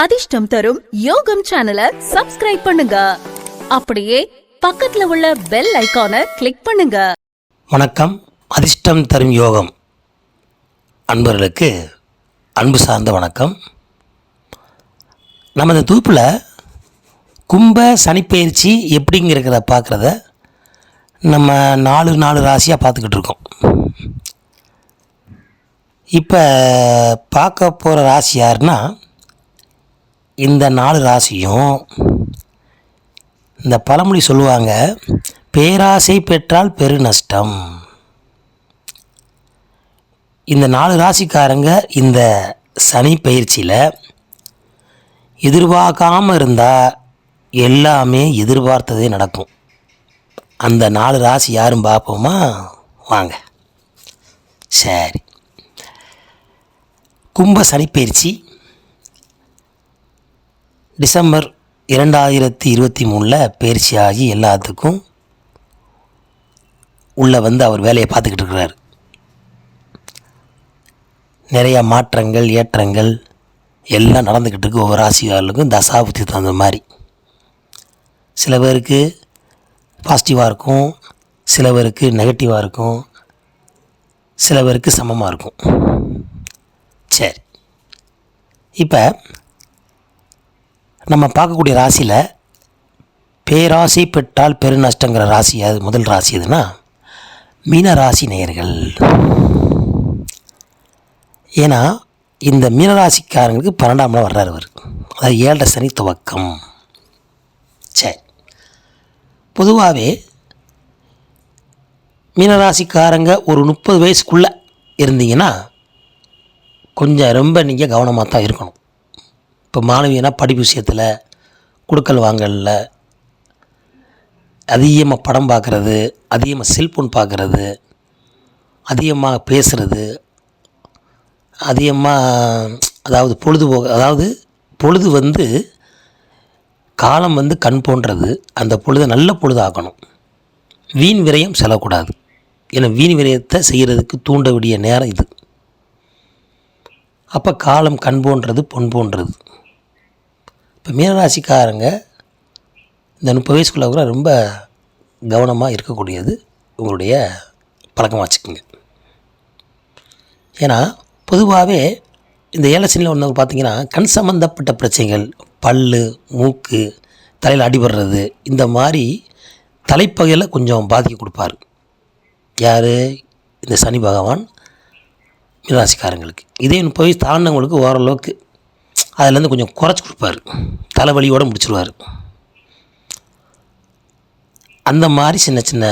அதிர்ஷ்டம் தரும் யோகம் சேனலை சப்ஸ்கிரைப் பண்ணுங்க. அப்படியே பக்கத்துல உள்ள பெல் ஐக்கானை கிளிக் பண்ணுங்க. வணக்கம். அதிர்ஷ்டம் தரும் யோகம். அன்பர்களுக்கு அன்பு சார்ந்த வணக்கம். நம்ம இந்த தொகுப்பில் கும்ப சனிப்பயிற்சி எப்படிங்கிறத பார்க்குறத நம்ம நாலு நாலு ராசியாக பார்த்துக்கிட்டு இருக்கோம். இப்போ பார்க்க போகிற ராசி யாருன்னா இந்த நாலு ராசியும் இந்த பழமொழி சொல்லுவாங்க பேராசை பெற்றால் பெரு நஷ்டம். இந்த நாலு ராசிக்காரங்க இந்த சனி பயிற்சியில் எதிர்பார்க்காமல் இருந்தால் எல்லாமே எதிர்பார்த்ததே நடக்கும். அந்த நாலு ராசி யாரும் பார்ப்போமா? வாங்க. சரி. கும்ப சனிப்பயிற்சி டிசம்பர் இரண்டாயிரத்தி இருபத்தி மூணில் பயிற்சியாகி எல்லாத்துக்கும் உள்ளே வந்து அவர் வேலையை பார்த்துக்கிட்டு இருக்கிறார். நிறையா மாற்றங்கள் ஏற்றங்கள் எல்லாம் நடந்துக்கிட்டு இருக்கு. ஒவ்வொரு ராசிகாரர்களுக்கும் தசாபுத்தி தகுந்த மாதிரி. சில பேருக்கு பாசிட்டிவாக இருக்கும். சில பேருக்கு நெகட்டிவாக இருக்கும். சில பேருக்கு சமமாக இருக்கும். சரி. இப்போ நம்ம பார்க்கக்கூடிய ராசியில் பேராசி பெற்றால் பெருநஷ்டங்கிற ராசி அது முதல் ராசி எதுனா? மீனராசி நேயர்கள். ஏன்னா இந்த மீனராசிக்காரங்களுக்கு பன்னெண்டாம் இடம் வர்றாரு அவர் அதாவது ஏழரை சனி துவக்கம். சரி பொதுவாகவே மீனராசிக்காரங்க ஒரு முப்பது வயசுக்குள்ளே இருந்தீங்கன்னா கொஞ்சம் ரொம்ப நீங்கள் கவனமாக தான் இருக்கணும். இப்போ மாணவியனா படிப்பு விஷயத்தில் கொடுக்கல் வாங்கலில். அதிகமாக படம் பார்க்குறது அதிகமாக செல்ஃபோன் பார்க்குறது அதிகமாக பேசுகிறது அதிகமாக அதாவது பொழுதுபோக்கு அதாவது பொழுது வந்து காலம் வந்து கண் போன்றது. அந்த பொழுதை நல்ல பொழுதாக்கணும். வீண் விரயம் செல்லக்கூடாது. ஏன்னா வீண் விரயத்தை செய்கிறதுக்கு தூண்ட வேண்டிய நேரம் இது. அப்போ காலம் கண் போன்றது பொன் போன்றது. இப்போ மீனராசிக்காரங்க இந்த முப்பது வயசுக்குள்ளே கூட ரொம்ப கவனமாக இருக்கக்கூடியது உங்களுடைய பழக்கமாக வச்சுக்கோங்க. ஏன்னா பொதுவாகவே இந்த ஏலசனில் ஒன்று பார்த்தீங்கன்னா கண் சம்மந்தப்பட்ட பிரச்சனைகள் பல் மூக்கு தலையில் அடிபடுறது இந்த மாதிரி தலைப்பகையில் கொஞ்சம் பாதிக்க கொடுப்பார். யார்? இந்த சனி பகவான் மீனராசிக்காரங்களுக்கு. இதே முப்பது வயசு தாண்டவங்களுக்கு ஓரளவுக்கு அதுலேருந்து கொஞ்சம் குறைச்சி கொடுப்பாரு. தலைவலியோடு முடிச்சிருவார். அந்த மாதிரி சின்ன சின்ன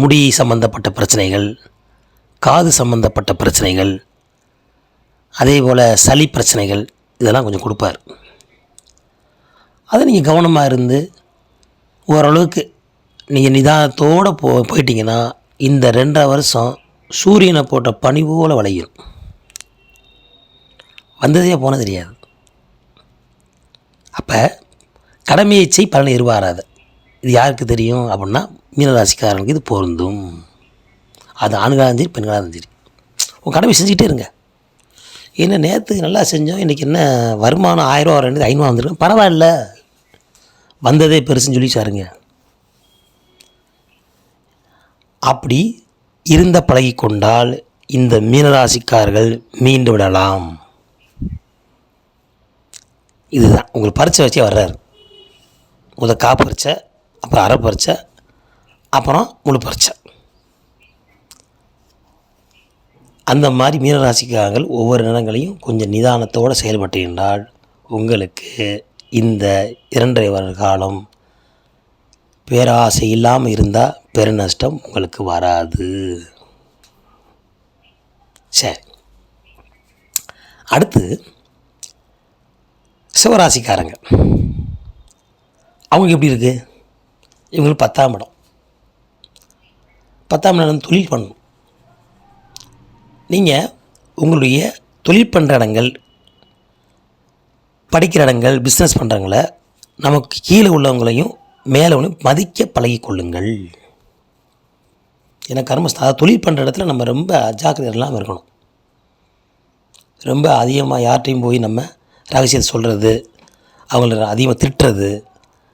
முடி சம்பந்தப்பட்ட பிரச்சனைகள் காது சம்பந்தப்பட்ட பிரச்சனைகள் அதே போல் சளி பிரச்சனைகள் இதெல்லாம் கொஞ்சம் கொடுப்பார். அதை நீங்கள் கவனமாக இருந்து ஓரளவுக்கு நீங்கள் நிதானத்தோடு போ போயிட்டீங்கன்னா இந்த ரெண்டரை வருஷம் சூரியனை போட்ட பனி போல் விளையும். வந்ததே போனது தெரியாது. அப்போ கடமையை செய் பலனை எதிர்பாராது இது யாருக்கு தெரியும் அப்படின்னா மீனராசிக்காரனுக்கு இது பொருந்தும். அது ஆண்களாக சரி பெண்களாக இருந்தாலும் சரி. உங்கள் கடமை செஞ்சுக்கிட்டே இருங்க. என்ன நேற்று நல்லா செஞ்சோம் இன்றைக்கி என்ன வருமானம் ஆயிரம் ரெண்டு ஐநூறுவா வந்துருக்கு. பரவாயில்ல. வந்ததே பெருசுன்னு சொல்லி சாருங்க அப்படி இருந்த பழகி கொண்டால் இந்த மீனராசிக்காரர்கள் மீண்டு விடலாம். இதுதான். உங்களுக்கு பரிச்சை வச்சே வர்றாரு. முதல் கா பரிச்சை அப்புறம் அரை பரிச்சை அப்புறம் முழு பரிச்சை அந்த மாதிரி மீனராசிக்காரர்கள் ஒவ்வொரு நேரங்களையும் கொஞ்சம் நிதானத்தோடு செயல்பட்டு என்றால் உங்களுக்கு இந்த இரண்டரை வருட காலம் பேராசை இல்லாமல் இருந்தால் பெருநஷ்டம் உங்களுக்கு வராது. சரி. அடுத்து சிவராசிக்காரங்க. அவங்க எப்படி இருக்குது இவங்களுக்கு பத்தாம் இடம். பத்தாம் இடம் தொழில் பண்ணணும். நீங்கள் உங்களுடைய தொழில் பண்ணுற இடங்கள் படிக்கிற இடங்கள் பிஸ்னஸ் பண்ணுறவங்கள நமக்கு கீழே உள்ளவங்களையும் மேலே ஒன்று மதிக்க பழகிக்கொள்ளுங்கள் ஏன்னா கர்மஸ்தான் அதாவது தொழில் பண்ணுற இடத்துல நம்ம ரொம்ப அஜாக்கிரதை இல்லாமல் இருக்கணும். ரொம்ப அதிகமாக யார்கிட்டையும் போய் நம்ம ரகசியத்தை சொல்கிறது அவங்கள அதிகமாக திட்டுறது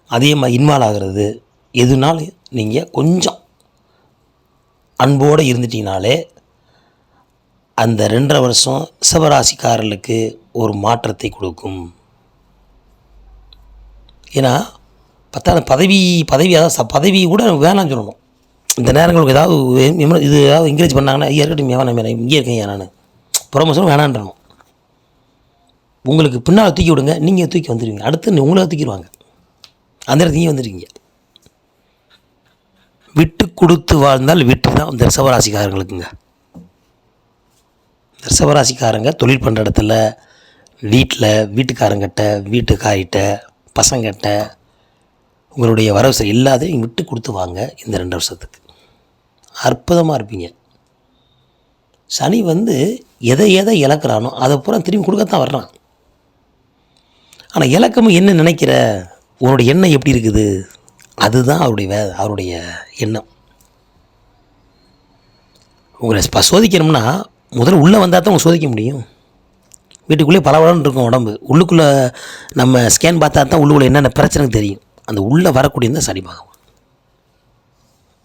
அதிகமாக இன்வால்வ் ஆகிறது எதுனாலும் நீங்கள் கொஞ்சம் அன்போடு இருந்துட்டீங்கனாலே அந்த ரெண்டரை வருஷம் சிவராசிக்காரர்களுக்கு ஒரு மாற்றத்தை கொடுக்கும். ஏன்னா பத்தாம் பதவி பதவி அதாவது ச- பதவி கூட வேணாம்னு சொல்லணும். இந்த நேரங்களுக்கு ஏதாவது இது ஏதாவது என்கரேஜ் பண்ணாங்கன்னா இருக்கட்டும் வேணாம் வேணாம் இங்கே இருக்கேன் நான். ப்ரொமோஷன் வேணான்றணும். உங்களுக்கு பின்னால் தூக்கி விடுங்க நீங்கள் தூக்கி வந்துடுவீங்க அடுத்து உங்களை தூக்கிடுவாங்க. அந்த இடத்துல நீங்கள் வந்துடுவீங்க விட்டு கொடுத்து வாழ்ந்தால் விட்டு தான் இந்த ரிசவராசிக்காரங்களுக்குங்க இந்த ரிசவராசிக்காரங்க தொழில் பண்ணுற இடத்துல வீட்டில் வீட்டுக்காரங்கிட்ட வீட்டுக்காரிட்ட பசங்கிட்ட உங்களுடைய வரவு செலவு எல்லாத்தையும் விட்டு கொடுத்து வாங்க இந்த ரெண்டு வருஷத்துக்கு. அற்புதமாக இருப்பீங்க. சனி வந்து எதை எதை இழக்கிறானோ அதை பூரா திரும்பி கொடுக்கத்தான் வர்றான். ஆனால் இலக்கமும் என்ன நினைக்கிற? உன்னோட எண்ணம் எப்படி இருக்குது? அதுதான் அவருடைய வே அவருடைய எண்ணம். உங்களை இப்போ சோதிக்கணும்னா முதல்ல உள்ளே வந்தால் தான் உங்களை சோதிக்க முடியும். வீட்டுக்குள்ளேயே பலவளன்னு இருக்கும் உடம்பு. உள்ளுக்குள்ளே நம்ம ஸ்கேன் பார்த்தா தான் உள்ளுக்குள்ளே என்னென்ன பிரச்சனை தெரியும். அந்த உள்ளே வரக்கூடியது தான் சரிபாகும்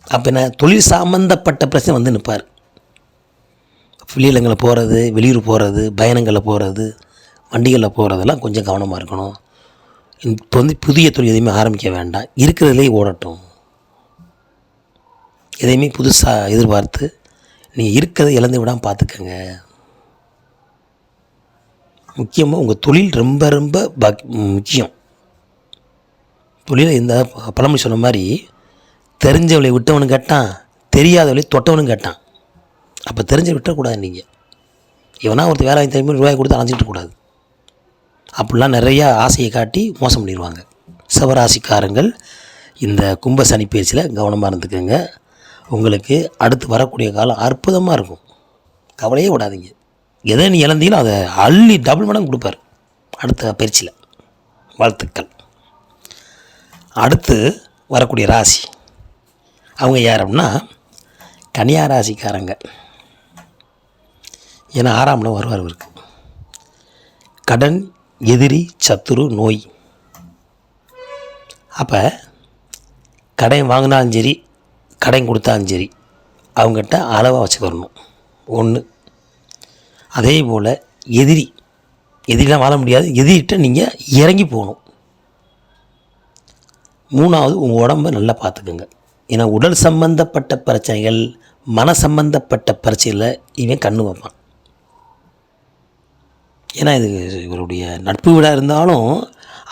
அப்போ என்ன? தொழில் சம்மந்தப்பட்ட பிரச்சனை வந்து நிற்பார் வெளியிலங்களை போகிறது வெளியூர் போகிறது பயணங்களில் போகிறது வண்டிகளில் போகிறதெல்லாம் கொஞ்சம் கவனமாக இருக்கணும். இப்போ வந்து புதிய தொழில் எதையுமே ஆரம்பிக்க வேண்டாம். இருக்கிறதுலே ஓடட்டும். எதையுமே புதுசாக எதிர்பார்த்து நீங்கள் இருக்கிறத இழந்து விடாமல் பார்த்துக்கங்க. முக்கியமாக உங்கள் தொழில் ரொம்ப ரொம்ப பாக் முக்கியம். தொழில் இந்த பழமொழி சொன்ன மாதிரி தெரிஞ்சவளை விட்டவனும் கேட்டான் தெரியாதவளை தொட்டவனும் கேட்டான். அப்போ தெரிஞ்ச விட்டக்கூடாது நீங்கள் இவனா ஒருத்தர் வேலை வாங்கி தரும்போது ரூபாய் கொடுத்து அலைஞ்சிட்டு கூடாது அப்படிலாம் நிறையா ஆசையை காட்டி மோசம் பண்ணிடுவாங்க. சிவராசிக்காரங்கள் இந்த கும்ப சனி பயிற்சியில் கவனமாக இருந்துக்கோங்க. உங்களுக்கு அடுத்து வரக்கூடிய காலம் அற்புதமாக இருக்கும். கவலையே விடாதீங்க. எதை நீ இழந்தீங்களோ அதை அள்ளி டபுள் மடங்கு கொடுப்பார். அடுத்த பயிற்சியில். வாழ்த்துக்கள். அடுத்து வரக்கூடிய ராசி. அவங்க யார் அப்படின்னா கன்னியா ராசிக்காரங்க. ஏன்னா ஆறாம்ல வருவார் இவருக்கு கடன் எதிரி சத்துரு நோய். அப்போ கடன் வாங்கினாலும் சரி கடன் கொடுத்தாலும் சரி அவங்ககிட்ட அளவாக வச்சுக்கிறணும் ஒன்று அதே போல் எதிரி. எதிரிலாம் வாழ முடியாது. எதிரிட்ட நீங்கள் இறங்கி போகணும். மூணாவது உங்கள் உடம்பை நல்லா பார்த்துக்குங்க. ஏன்னா உடல் சம்பந்தப்பட்ட பிரச்சனைகள் மன சம்பந்தப்பட்ட பிரச்சனையில் இவன் கண்ணு வைப்பான். ஏன்னா இது இவருடைய நட்பு வீடாக இருந்தாலும்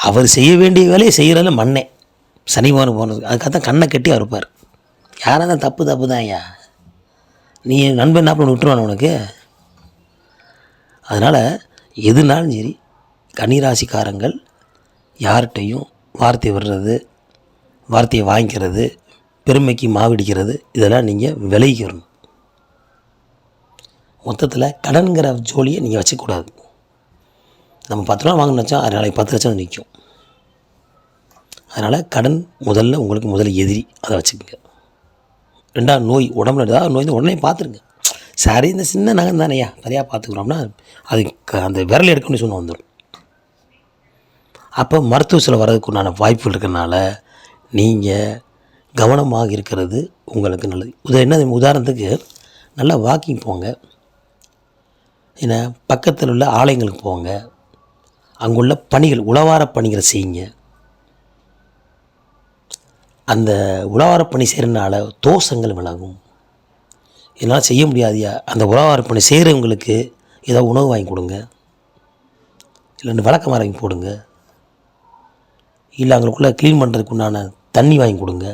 அவர் செய்ய வேண்டிய வேலையை செய்கிறதில்ல மண்ணே. சனிவாரம் போனது அதுக்காக தான் கண்ணை கட்டி அவர் இருப்பார். யாராக தான் தப்பு தப்பு தான் ஐயா. நீ நண்பன் என்ன பண்ணி விட்டுருவான் உனக்கு? அதனால் எதுனாலும் சரி கன்னிராசிக்காரங்கள் யார்கிட்டையும் வார்த்தை விடுறது வார்த்தையை வாங்கிக்கிறது பெருமைக்கு மாவிடிக்கிறது இதெல்லாம் நீங்கள் விலகிக்கிறணும் மொத்தத்தில் கடன்கிற ஜோலியை நீங்கள் வச்சுக்கூடாது நம்ம பத்து ரூபா வாங்கணும்னு வச்சா அது நாளைக்கு பத்து லட்சம் நிற்கும் அதனால் கடன் முதல்ல உங்களுக்கு முதல்ல எதிரி அதை வச்சுக்கோங்க. ரெண்டாவது நோய் உடம்புல ஏதாவது நோய் வந்து உடனே பார்த்துருங்க. சரி இந்த சின்ன நகம் தானேயா சரியாக பார்த்துக்குறோம்னா அது க- அந்த விரல் எடுக்கணும்னு சொன்ன வந்துடும் அப்போ மருத்துவ செலவு வர்றதுக்கு உண்டான வாய்ப்புகள் இருக்கிறனால நீங்கள் கவனமாக இருக்கிறது உங்களுக்கு நல்லது. உத என்ன உதாரணத்துக்கு நல்லா வாக்கிங் போங்க. ஏன்னா பக்கத்தில் உள்ள ஆலயங்களுக்கு போங்க. அங்குள்ள பணிகள் உழவார பணிகளை செய்யுங்க. அந்த உழவார பணி செய்கிறனால தோஷங்கள் விலகும். என்னால் செய்ய முடியாதியா? அந்த உழவார பணி செய்கிறவங்களுக்கு ஏதோ உணவு வாங்கி கொடுங்க. இல்லைன்னு விளக்கம் வாங்கி போடுங்க. இல்லை அவங்களுக்குள்ளே க்ளீன் பண்ணுறதுக்கு உண்டான தண்ணி வாங்கி கொடுங்க.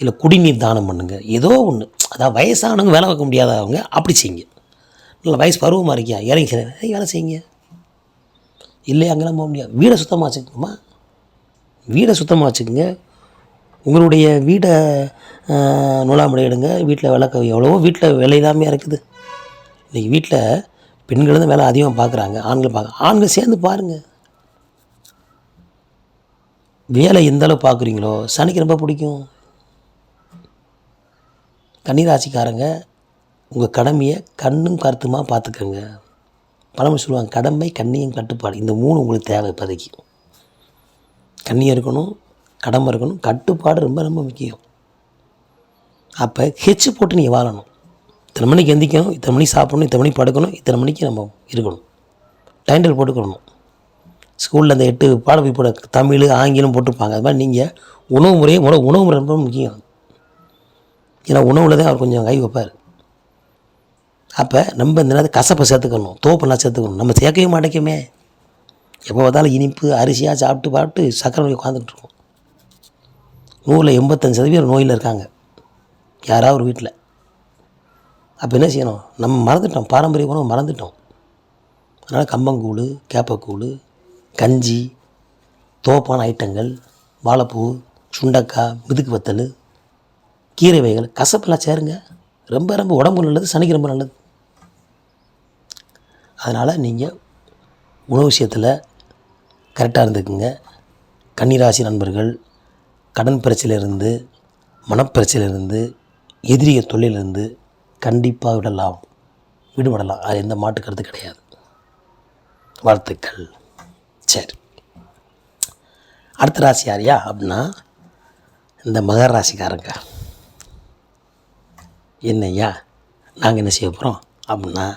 இல்லை குடிநீர் தானம் பண்ணுங்கள் ஏதோ ஒன்று அதாவது வயசானவங்க வேலை வைக்க முடியாதவங்க அப்படி செய்யுங்க. இல்லை வயசு பருவமாக இருக்கியா இறங்கி வேலை செய்யுங்க. இல்லை அங்கெல்லாம் போக முடியாது. வீடை சுத்தமாக வச்சுக்கோமா வீடை சுத்தமாக வச்சுக்கோங்க. உங்களுடைய வீடை நூலாமடை எடுங்க. வீட்டில் விளக்க எவ்வளவோ வீட்டில் வேலை இல்லாமையாக இருக்குது. இன்றைக்கி வீட்டில் பெண்கள் தான் வேலை அதிகமாக பார்க்குறாங்க. ஆண்கள் பார்க்க ஆண்கள் சேர்ந்து பாருங்கள் வேலை எந்த அளவு பார்க்குறீங்களோ சனிக்கு ரொம்ப பிடிக்கும். கன்னிராசிக்காரங்க உங்கள் கடமையை கண்ணும் கருத்துமாக பார்த்துக்கங்க. பழமொழி சொல்லுவாங்க கடமை கண்ணியம் கட்டுப்பாடு. இந்த மூணு உங்களுக்கு தேவை இப்போதைக்கு. கண்ணியம் இருக்கணும் கடமை இருக்கணும் கட்டுப்பாடு ரொம்ப ரொம்ப முக்கியம். அப்போ ஹெச்சு போட்டு நீங்கள் வாழணும். இத்தனை மணிக்கு எந்திக்கணும் இத்தனை மணிக்கு சாப்பிடணும் இத்தனை மணிக்கு படுக்கணும் இத்தனை மணிக்கு நம்ம இருக்கணும். டைம் டேபிள் போட்டுக்கணும். ஸ்கூலில் அந்த எட்டு பாடப்பி போட தமிழ் ஆங்கிலம் போட்டிருப்பாங்க. அது மாதிரி நீங்கள் உணவு முறையை முறை உணவு முறை ரொம்ப முக்கியம். ஏன்னா உணவில் தான் அவர் கொஞ்சம் கை வைப்பார். அப்போ நம்ம இந்த நேரத்தில் கசப்பை சேர்த்துக்கணும் தோப்பெல்லாம் சேர்த்துக்கணும். நம்ம சேர்க்கவே மாட்டேங்குமே. எப்போ பார்த்தாலும் இனிப்பு அரிசியாக சாப்பிட்டு பாட்டு சக்கரை நோய் உட்காந்துட்டுருக்கோம் நூறில் எண்பத்தஞ்சு சதவீதம் நோயில் இருக்காங்க. யாராவது ஒரு வீட்டில் அப்போ என்ன செய்யணும்? நம்ம மறந்துட்டோம். பாரம்பரிய உணவு மறந்துட்டோம். அதனால் கம்பங்கூழ் கேப்பக்கூழ் கஞ்சி தோப்பான ஐட்டங்கள் வாழைப்பூ சுண்டக்காய் மிதுக்கு வத்தல் கீரை வகைகள் கசப்பெல்லாம் சேருங்க. ரொம்ப ரொம்ப உடம்பு நல்லது சனிக்கு ரொம்ப நல்லது. அதனால் நீங்கள் உணவு விஷயத்தில் கரெக்டாக இருந்துக்குங்க. கன்னிராசி நண்பர்கள் கடன் பிரச்சனையிலிருந்து மனப்பிரச்சனையிலிருந்து எதிரிய தொழிலிருந்து கண்டிப்பாக விடலாம். விடுபடலாம். அது எந்த மாட்டுக்கிறது கிடையாது. வாழ்த்துக்கள். சரி. அடுத்த ராசி யாரையா அப்படின்னா இந்த மகர ராசிக்காரங்க. என்னய்யா? நாங்கள் என்ன செய்ய போகிறோம் அப்படின்னா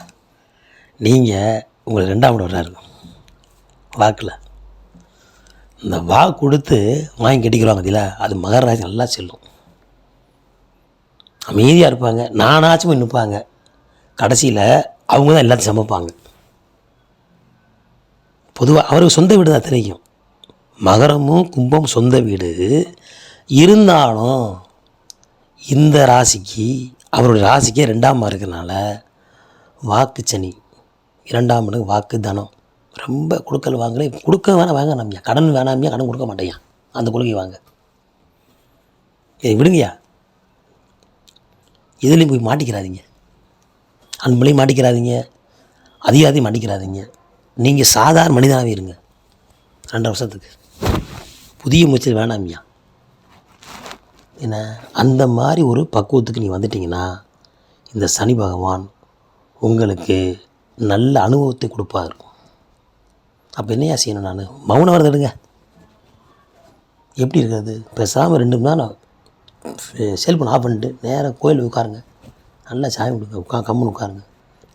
நீங்கள் உங்களுக்கு ரெண்டாம் இடம் வர்றாரு. வாக்கில். இந்த வா கொடுத்து வாங்கி கட்டிக்கிறாங்க பார்த்தீங்களா அது மகர நல்லா செல்லும். அமைதியாக இருப்பாங்க. நானாச்சும் போய் நிற்பாங்க கடைசியில் அவங்க தான் எல்லாத்தையும் சமைப்பாங்க. பொதுவாக அவருக்கு சொந்த வீடு தான் தெரியும். மகரமும் கும்பம் சொந்த வீடு. இருந்தாலும் இந்த ராசிக்கு அவருடைய ராசிக்கே ரெண்டாம் இருக்கிறனால வாக்கு சனி. இரண்டாம் இடம் வாக்கு தனம் ரொம்ப கொடுக்கல் வாங்கலை. கொடுக்க வேணாம் வாங்க நம்மையா கடன் வேணாமியா கடன் கொடுக்க மாட்டேயா? அந்த கொள்கை வாங்க. இதை விடுங்கய்யா. இதுலேயும் போய் மாட்டிக்கிறாதீங்க. அன்புலையும் மாட்டிக்கிறாதீங்க. அதிகாரத்தையும் மாட்டிக்கிறாதீங்க. நீங்கள் சாதாரண மனிதனாகவே இருங்க. ரெண்டு வருஷத்துக்கு. புதிய முயற்சி வேணாமியா. என்ன? அந்த மாதிரி ஒரு பக்குவத்துக்கு நீங்கள் வந்துட்டிங்கன்னா இந்த சனி பகவான் உங்களுக்கு நல்ல அனுபவத்தை கொடுப்பார். அப்போ என்னையா செய்யணும் நான்? மௌனம் வரது எடுங்க எப்படி இருக்கிறது? பேசாமல் ரெண்டு மணி நேரம் செல்ஃபோன் ஆஃப் பண்ணிட்டு நேராக கோயில் உட்காருங்க. நல்லா சாமி கொடுங்க உட்கா கம்முன்னு உட்காருங்க.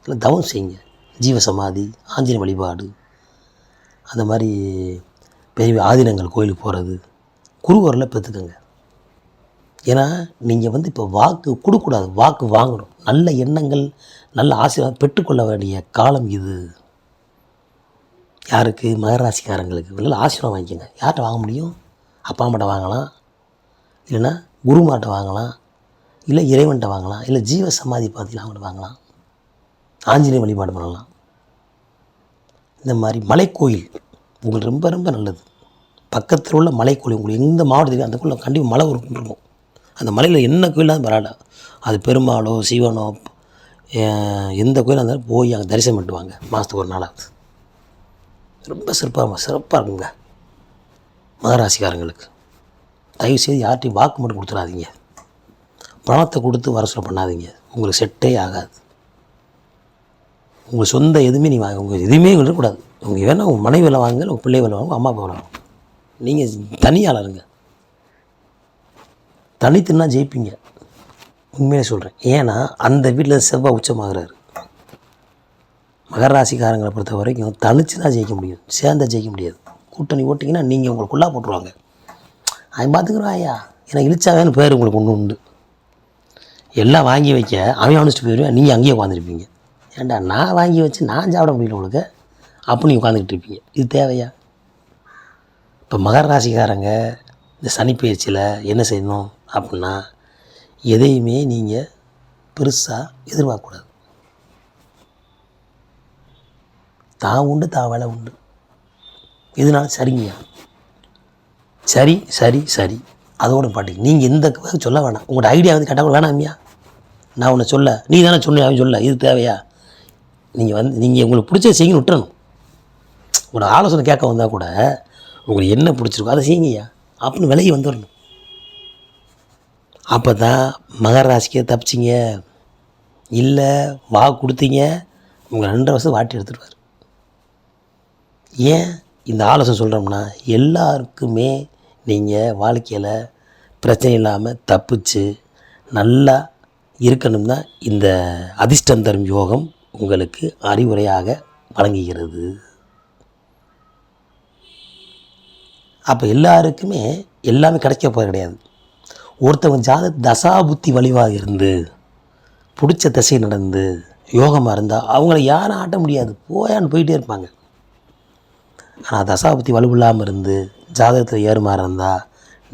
இல்லை தவம் செய்யுங்க. ஜீவ சமாதி ஆஞ்சநேய வழிபாடு. அந்த மாதிரி பெரிய ஆதீனங்கள் கோயிலுக்கு போகிறது குருவரில் பெற்றுக்கோங்க ஏன்னா நீங்கள் வந்து இப்போ வாக்கு கொடுக்கக்கூடாது. வாக்கு வாங்கணும். நல்ல எண்ணங்கள் நல்ல ஆசீர்வாதம் பெற்றுக்கொள்ள வேண்டிய காலம் இது. யாருக்கு? மகராசிக்காரங்களுக்கு. நல்ல ஆசீர்வாதம் வாங்கிக்கோங்க. யார்கிட்ட வாங்க முடியும்? அப்பா அம்மாட்ட வாங்கலாம். இல்லைன்னா குருமாட்ட வாங்கலாம். இல்லை இறைவன்கிட்ட வாங்கலாம். இல்லை ஜீவ சமாதி பார்த்தீங்கன்னா அவங்கள்ட்ட வாங்கலாம். ஆஞ்சநேய வழிபாடு பண்ணலாம். இந்த மாதிரி மலைக்கோயில் உங்களுக்கு ரொம்ப ரொம்ப நல்லது. பக்கத்தில் உள்ள மலைக்கோயில் உங்களுக்கு எந்த மாவட்டத்துக்கு அந்தக்குள்ள கண்டிப்பாக மலை ஒரு இருக்கும். அந்த மலையில் என்ன கோயிலாக பரவாயில்ல அது பெருமாளோ சிவனோ எந்த கோயிலாக இருந்தாலும் போய் அங்கே தரிசனம் பண்ணிட்டு வாங்க மாதத்துக்கு ஒரு நாளாவது. ரொம்ப சிறப்பாக சிறப்பாக இருக்குங்க. மகராசிக்காரங்களுக்கு. தயவு செய்து யார்ட்டையும் வாக்கு மட்டும் கொடுத்துடாதீங்க. பணத்தை கொடுத்து வர சொல்ல பண்ணாதீங்க. உங்களுக்கு செட்டே ஆகாது. உங்கள் சொந்த எதுவுமே நீ வாங்க உங்கள் எதுவுமே விடக்கூடாது. உங்கள் வேணால் உங்கள் மனைவி வேலை வாங்க உங்கள் பிள்ளை வேலை வாங்க அம்மா அப்பா வேலை வாங்க நீங்கள் தனியாளருங்க. தனித்துன்னா ஜெயிப்பீங்க. உண்மையிலே சொல்கிறேன் ஏன்னா அந்த வீட்டில் செவ்வாய் உச்சமாகிறாரு. மகர ராசிக்காரங்களை பொறுத்த வரைக்கும் தனிச்சு தான் ஜெயிக்க முடியும். சேர்ந்தா ஜெயிக்க முடியாது. கூட்டணி ஓட்டிங்கன்னா நீங்கள் உங்களுக்குள்ளா போட்டுருவாங்க. அவன் பார்த்துக்குறான் ஐயா. எனக்கு இழிச்சாவேன்னு பேர் உங்களுக்கு ஒன்று உண்டு. எல்லாம் வாங்கி வைக்க அவன் அனுப்பிச்சிட்டு போயிடுவேன் நீங்கள் அங்கேயே உட்காந்துருப்பீங்க ஏன்டா நான் வாங்கி வச்சு நான் சாப்பிட முடியல உங்களுக்கு? அப்போ நீங்கள் உட்காந்துக்கிட்டு இருப்பீங்க. இது தேவையா? இப்போ மகர ராசிக்காரங்க இந்த சனி பயிற்சியில் என்ன செய்யணும் அப்படின்னா எதையுமே நீங்கள் பெருசாக எதிர்பார்க்கக்கூடாது. தான் உண்டு தான் வேலை உண்டு. இதனால சரிங்கய்யா. சரி சரி சரி. அதோட பாட்டி நீங்கள் எந்த சொல்ல வேணாம். உங்களோட ஐடியா வந்து கேட்டால் வேணாமியா. நான் உன்னை சொல்ல. நீ தானே சொன்ன சொல்ல. இது தேவையா? நீங்கள் வந்து நீங்கள் உங்களுக்கு பிடிச்ச செய்யுங்க விட்டுறணும். உங்களோட ஆலோசனை கேட்க வந்தால் கூட உங்களுக்கு என்ன பிடிச்சிருக்கோ அதை செய்யுங்கய்யா. அப்படின்னு விலகி வந்துடணும். அப்போ தான் மகர ராசிக்கே தப்பிச்சிங்க. இல்லை வா கொடுத்தீங்க. உங்கள் ரெண்டரை வருஷம் வாட்டி எடுத்துருவார். ஏன்? இந்த ஆலோசனை சொல்கிறோம்னா எல்லாருக்குமே நீங்கள் வாழ்க்கையில் பிரச்சனை இல்லாமல் தப்பிச்சு நல்லா இருக்கணும் தான் இந்த அதிர்ஷ்டம் தரும் யோகம் உங்களுக்கு அறிவுரையாக வழங்குகிறது. அப்போ எல்லாருக்குமே எல்லாமே கிடைக்க போகிறது கிடையாது. ஒருத்தவங்க ஜாத தசாபுத்தி வலிவாக இருந்து பிடிச்ச திசை நடந்து யோகமாக இருந்தால் அவங்கள யாரும் ஆட்ட முடியாது. போயான்னு போயிட்டே இருப்பாங்க. ஆனால் தசாபுத்தி வலுவில்லாமல் இருந்து ஜாதகத்தில் ஏறுமாறு இருந்தால்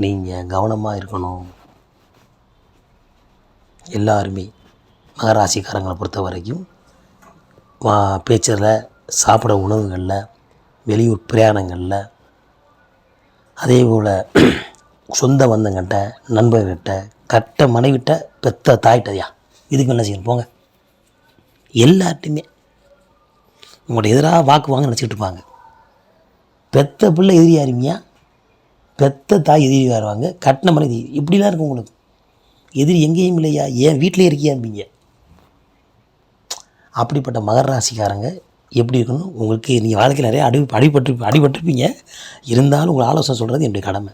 நீங்கள் கவனமாக இருக்கணும். எல்லாருமே மகராசிக்காரங்களை பொறுத்த வரைக்கும் பேச்சில் சாப்பிட உணவுகளில் வெளியூர் பிரயாணங்களில் அதே போல் சொந்த பந்தங்கிட்ட நண்பர்கிட்ட கட்ட மனைவிட்ட பெத்த தாயிட்டதையா இதுக்கு என்ன செய்யணும்? போங்க. எல்லார்ட்டையுமே உங்களோட எதிராக வாக்கு வாங்க நினச்சிக்கிட்டு இருப்பாங்க. பெத்த பிள்ளை எதிரி அருமையா பெத்த தாய் எதிரி வருவாங்க கட்டின மனைவி இப்படிலாம் இருக்கும் உங்களுக்கு. எதிரி எங்கேயும் இல்லையா? ஏன் வீட்டிலே இருக்கியா இருப்பீங்க அப்படிப்பட்ட மகர ராசிக்காரங்க எப்படி இருக்கணும்? உங்களுக்கு நீங்கள் வாழ்க்கையில் நிறைய அடி அடிபட்டு அடிபட்டிருப்பீங்க. இருந்தாலும் உங்களை ஆலோசனை சொல்கிறது என்னுடைய கடமை.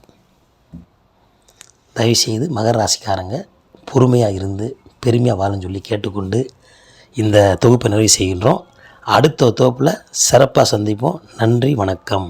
தயவுசெய்து மகர ராசிக்காரங்க பொறுமையாக இருந்து பெருமையாக வாழன்னு சொல்லி கேட்டுக்கொண்டு இந்த தொகுப்பை நிறைவு செய்கின்றோம். அடுத்த தொகுப்பில் சிறப்பாக சந்திப்போம். நன்றி வணக்கம்.